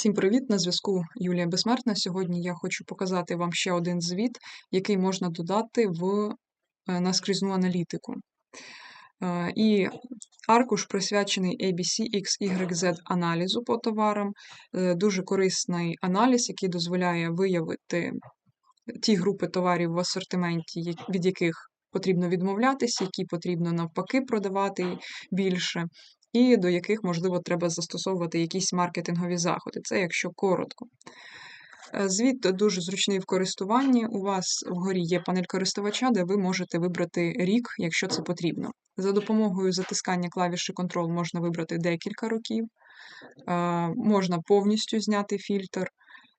Всім привіт! На зв'язку Юлія Безсмертна. Сьогодні я хочу показати вам ще один звіт, який можна додати в е, наскрізну аналітику. Е, І аркуш присвячений ABC XYZ аналізу по товарам. Е, Дуже корисний аналіз, який дозволяє виявити ті групи товарів в асортименті, від яких потрібно відмовлятися, які потрібно навпаки продавати більше, і до яких, можливо, треба застосовувати якісь маркетингові заходи. Це якщо коротко. Е, Звіт дуже зручний в користуванні. У вас вгорі є панель користувача, де ви можете вибрати рік, якщо це потрібно. За допомогою затискання клавіші Ctrl можна вибрати декілька років, е, можна повністю зняти фільтр,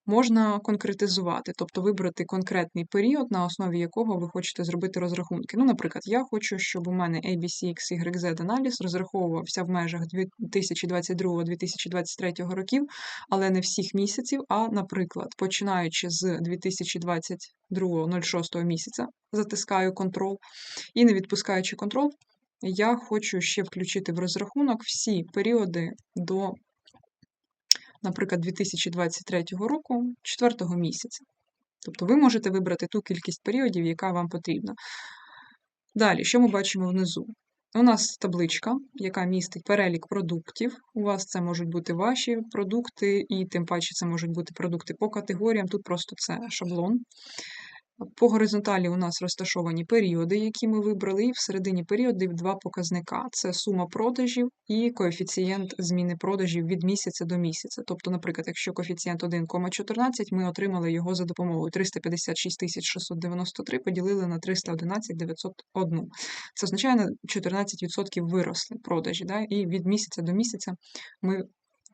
можна конкретизувати, тобто вибрати конкретний період, на основі якого ви хочете зробити розрахунки. Ну, наприклад, я хочу, щоб у мене ABCXYZ аналіз розраховувався в межах 2022-2023 років, але не всіх місяців, а, наприклад, починаючи з 2022-06 місяця, затискаю Ctrl і не відпускаючи Ctrl, я хочу ще включити в розрахунок всі періоди до, наприклад, 2023 року, 4 місяця. Тобто ви можете вибрати ту кількість періодів, яка вам потрібна. Далі, що ми бачимо внизу? У нас табличка, яка містить перелік продуктів. У вас це можуть бути ваші продукти, і тим паче це можуть бути продукти по категоріям. Тут просто це шаблон. По горизонталі у нас розташовані періоди, які ми вибрали, і всередині періодів два показника: це сума продажів і коефіцієнт зміни продажів від місяця до місяця. Тобто, наприклад, якщо коефіцієнт 1,14, ми отримали його за допомогою 356 693 поділили на 311 901. Це означає на 14% виросли продажі, да? і від місяця до місяця ми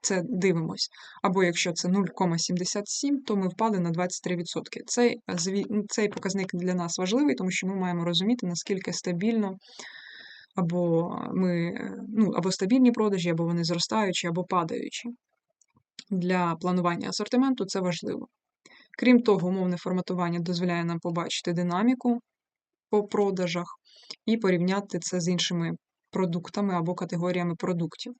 це дивимось. Або якщо це 0,77, то ми впали на 23%. Цей, ну, цей показник для нас важливий, тому що ми маємо розуміти, наскільки стабільно або ми, е, ну, або стабільні продажі, або вони зростаючі, або падаючі. Для планування асортименту це важливо. Крім того, умовне форматування дозволяє нам побачити динаміку по продажах і порівняти це з іншими продуктами або категоріями продуктів.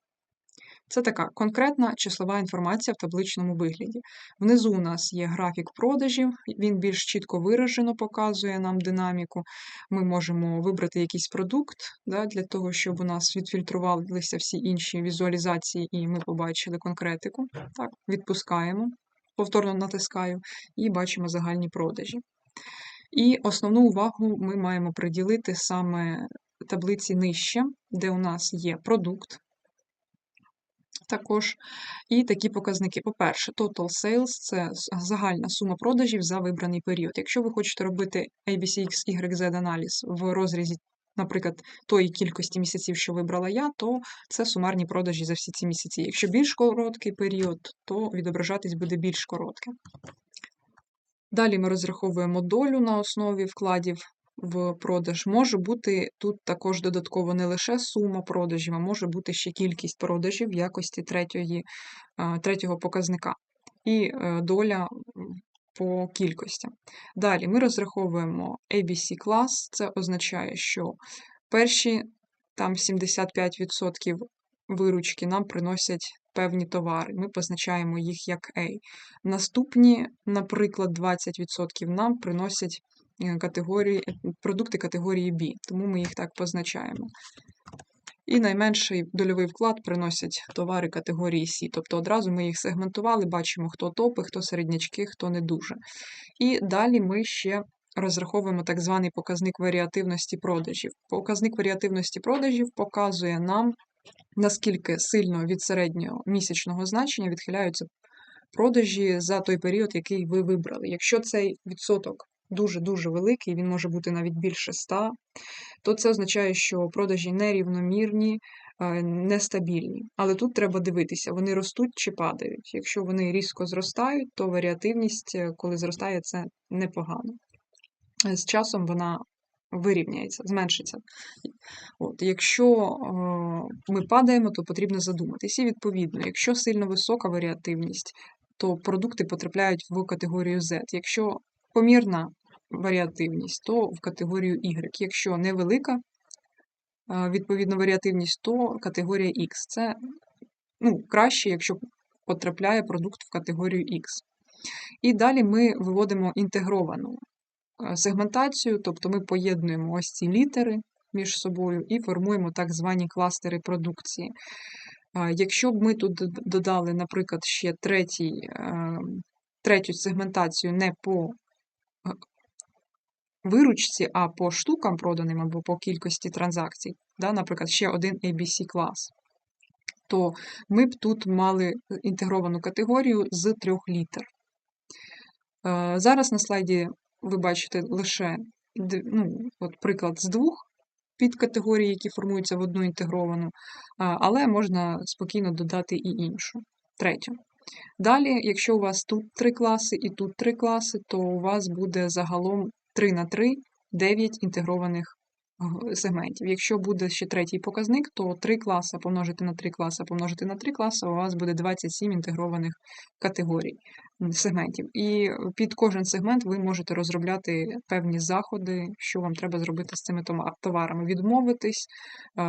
Це така конкретна числова інформація в табличному вигляді. Внизу у нас є графік продажів, він більш чітко виражено показує нам динаміку. Ми можемо вибрати якийсь продукт да, для того, щоб у нас відфільтрувалися всі інші візуалізації, і ми побачили конкретику. Так, відпускаємо, повторно натискаю, і бачимо загальні продажі. І основну увагу ми маємо приділити саме таблиці нижче, де у нас є продукт також. І такі показники. По-перше, total sales це загальна сума продажів за вибраний період. Якщо ви хочете робити ABCXYZ аналіз в розрізі, наприклад, тої кількості місяців, що вибрала я, то це сумарні продажі за всі ці місяці. Якщо більш короткий період, то відображатись буде більш коротке. Далі ми розраховуємо долю на основі вкладів в продаж. Може бути тут також додатково не лише сума продажів, а може бути ще кількість продажів в якості третьої, третього показника і е, доля по кількості. Далі ми розраховуємо ABC клас, це означає, що перші там 75% виручки нам приносять певні товари. Ми позначаємо їх як A. Наступні, наприклад, 20% нам приносять категорії, продукти категорії B, тому ми їх так позначаємо. І найменший дольовий вклад приносять товари категорії C. Тобто одразу ми їх сегментували, бачимо, хто топи, хто середнячки, хто не дуже. І далі ми ще розраховуємо так званий показник варіативності продажів. Показник варіативності продажів показує нам, наскільки сильно від середнього місячного значення відхиляються продажі за той період, який ви вибрали. Якщо цей відсоток дуже-дуже великий, він може бути навіть більше 100, то це означає, що продажі нерівномірні, е, нестабільні. Але тут треба дивитися, вони ростуть чи падають. Якщо вони різко зростають, то варіативність, е, коли зростає, це непогано. Е, З часом вона вирівняється, зменшиться. От, якщо е, ми падаємо, то потрібно задуматись. І відповідно, якщо сильно висока варіативність, то продукти потрапляють в категорію Z. Якщо помірна варіативність, то в категорію Y. Якщо невелика е, відповідно варіативність, то категорія X. Це ну, краще, якщо потрапляє продукт в категорію X. І далі ми виводимо інтегровану е, сегментацію, тобто ми поєднуємо ось ці літери між собою і формуємо так звані кластери продукції. Якщо б ми тут додали, наприклад, ще третій, е, третю сегментацію не по е, виручці, а по штукам проданим або по кількості транзакцій, да, наприклад, ще один ABC клас, то ми б тут мали інтегровану категорію з трьох літер. Е, Зараз на слайді ви бачите лише ну, от приклад з двох підкатегорій, які формуються в одну інтегровану, але можна спокійно додати і іншу, третю. Далі, якщо у вас тут три класи і тут три класи, то у вас буде загалом 3 на 3 9 інтегрованих сегментів. Якщо буде ще третій показник, то 3 класи помножити на 3 класи помножити на 3 класи, у вас буде 27 інтегрованих категорій сегментів. І під кожен сегмент ви можете розробляти певні заходи, що вам треба зробити з цими товарами. Відмовитись,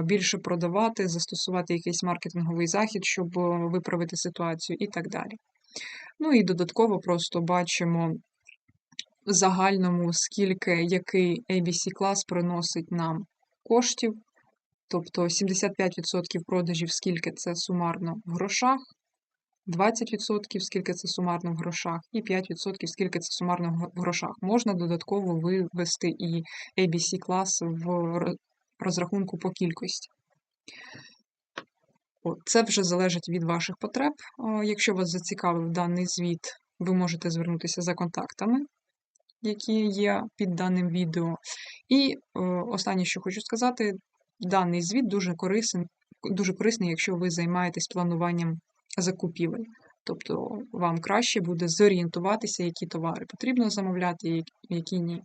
більше продавати, застосувати якийсь маркетинговий захід, щоб виправити ситуацію і так далі. Ну і додатково просто бачимо в загальному, скільки який ABC клас приносить нам коштів, тобто 75% продажів, скільки це сумарно в грошах, 20% скільки це сумарно в грошах, і 5% скільки це сумарно в грошах. Можна додатково вивести і ABC клас в розрахунку по кількості. Це вже залежить від ваших потреб. Якщо вас зацікавив даний звіт, ви можете звернутися за контактами, які є під даним відео. І е, останнє, що хочу сказати, даний звіт дуже корисний, дуже корисний, якщо ви займаєтесь плануванням закупівель. Тобто вам краще буде зорієнтуватися, які товари потрібно замовляти, які ні.